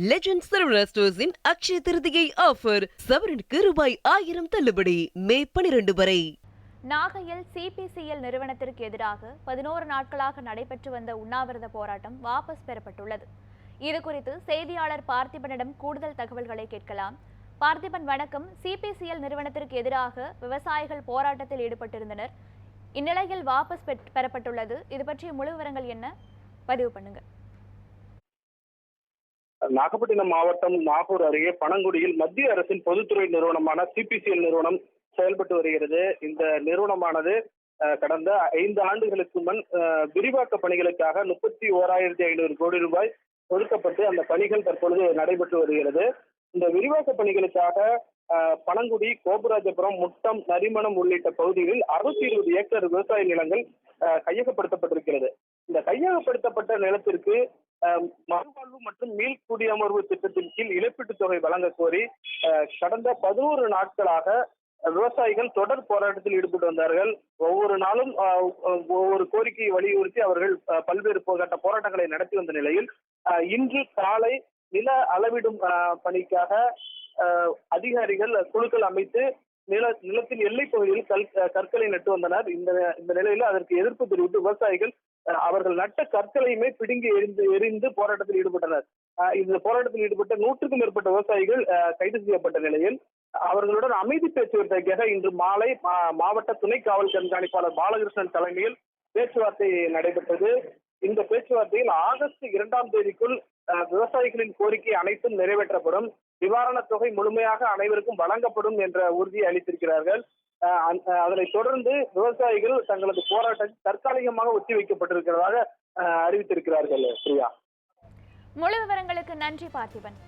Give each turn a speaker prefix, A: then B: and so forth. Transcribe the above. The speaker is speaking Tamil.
A: லெஜண்ட் சரவணா ஸ்டோர்ஸின் அக்ஷய திருதியை ஆஃபர் சவரனுக்கு ரூபாய் ஆயிரம் தள்ளுபடி. மே பனிரெண்டு வரை.
B: நாகையில் சிபிசிஎல் நிறுவனத்திற்கு எதிராக பதினோரு நாட்களாக நடைபெற்று வந்த உண்ணாவிரத போராட்டம் வாபஸ் பெறப்பட்டுள்ளது. இது குறித்து செய்தியாளர் பார்த்திபனிடம் கூடுதல் தகவல்களை கேட்கலாம். பார்த்திபன் வணக்கம். சிபிசிஎல் நிறுவனத்திற்கு எதிராக விவசாயிகள் போராட்டத்தில் ஈடுபட்டிருந்தனர். இந்நிலையில் வாபஸ் பெற்- பெறப்பட்டுள்ளது. இது பற்றிய முழு விவரங்கள் என்ன? பதிவு பண்ணுங்கள்
C: நாகப்பட்டினம் மாவட்டம் நாகூர் அருகே பனங்குடியில் மத்திய அரசின் பொதுத்துறை நிறுவனமான சிபிசிஎல் நிறுவனம் செயல்பட்டு வருகிறது. இந்த நிறுவனமானது கடந்த ஐந்து ஆண்டுகளுக்கு முன் விரிவாக்க பணிகளுக்காக முப்பத்தி ஓராயிரத்தி ஐநூறு கோடி ரூபாய் ஒதுக்கப்பட்டு அந்த பணிகள் தற்பொழுது நடைபெற்று வருகிறது. இந்த விரிவாக்க பணிகளுக்காக பனங்குடி கோபுராஜபுரம் முட்டம் நரிமணம் உள்ளிட்ட பகுதிகளில் அறுபத்தி இருபது ஏக்கர் விவசாய நிலங்கள் கையகப்படுத்தப்பட்டிருக்கிறது. இந்த கையகப்படுத்தப்பட்ட நிலத்திற்கு மறுவாழ்வு மற்றும் மீள் குடியமர்வு திட்டத்தின் கீழ் இழப்பீட்டுத் தொகை வழங்க கோரி கடந்த பதினோரு நாட்களாக விவசாயிகள் தொடர் போராட்டத்தில் ஈடுபட்டு வந்தார்கள். ஒவ்வொரு நாளும் ஒவ்வொரு கோரிக்கையை வலியுறுத்தி அவர்கள் பல்வேறு போராட்ட போராட்டங்களை நடத்தி வந்த நிலையில் இன்று காலை நில அளவிடும் பணிக்காக அதிகாரிகள் குழுக்கள் அமைத்து நில நிலத்தின் எல்லைப் பகுதியில் கல் கற்களை நட்டு வந்தனர். இந்த இந்த நிலையில் அதற்கு எதிர்ப்பு தெரிவித்து விவசாயிகள் அவர்கள் நட்ட கற்களையுமே பிடுங்கி எரிந்து எரிந்து போராட்டத்தில் ஈடுபட்டனர். இந்த போராட்டத்தில் ஈடுபட்ட நூற்றுக்கும் மேற்பட்ட விவசாயிகள் கைது செய்யப்பட்ட நிலையில் அவர்களுடன் அமைதி பேச்சுவார்த்தைக்காக இன்று மாலை மாவட்ட துணை காவல் கண்காணிப்பாளர் பாலகிருஷ்ணன் தலைமையில் பேச்சுவார்த்தை நடைபெற்றது. இந்த பேச்சுவார்த்தையில் ஆகஸ்ட் இரண்டாம் தேதிக்குள் விவசாயிகளின் கோரிக்கை அனைத்தும் நிறைவேற்றப்படும். நிவாரணத் தொகை முழுமையாக அனைவருக்கும் வழங்கப்படும் என்ற உறுதியை அளித்திருக்கிறார்கள். அதனை தொடர்ந்து விவசாயிகள் தங்களது போராட்டம் தற்காலிகமாக ஒத்தி வைக்கப்பட்டிருக்கிறதாக அறிவித்திருக்கிறார்கள் பிரியா.
B: முழு விவரங்களுக்கு நன்றி பார்த்திபன்.